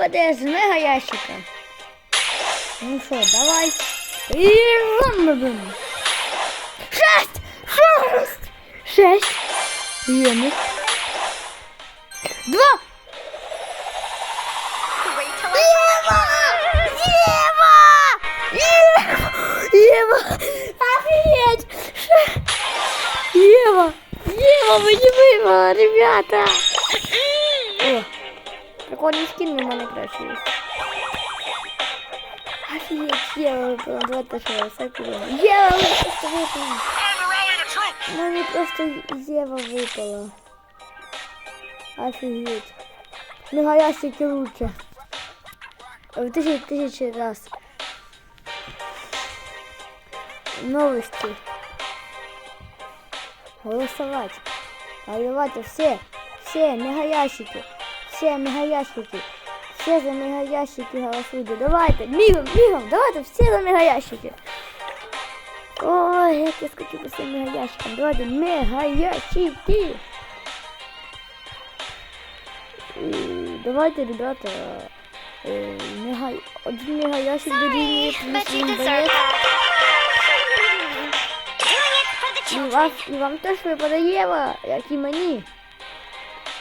випаде з мега ящика. Ну що, давай. І робимо. Шесть! Шесть! Шесть. Є, ну. Два! Ева! Ева! Ева! Ева! Офигеть! Ева! Ева, вы не вывела, ребята! Прикольный скин на мене краще є. Офигеть, Ева випала, давайте ще раз, так було. Ева, просто випала. Мені просто Ева випала. Офигеть. Мегаясики лучше. В тысячи, тысячи раз. Новости. Голосовать. Голосовать все. Все мегаящики. ще мегаящики. Все за мегаящики голосуйте. Давайте, бігом, бігом, давайте всі за мегаящики. Ой, як я скачу по всім мегаящикам. Давайте мегаящики. Давайте, ребята, е, мега... один мегаящик дорівнює плюс він вам, і вам теж випадає, як і мені.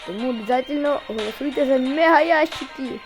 Тому обов'язково голосуйте за мегаящики.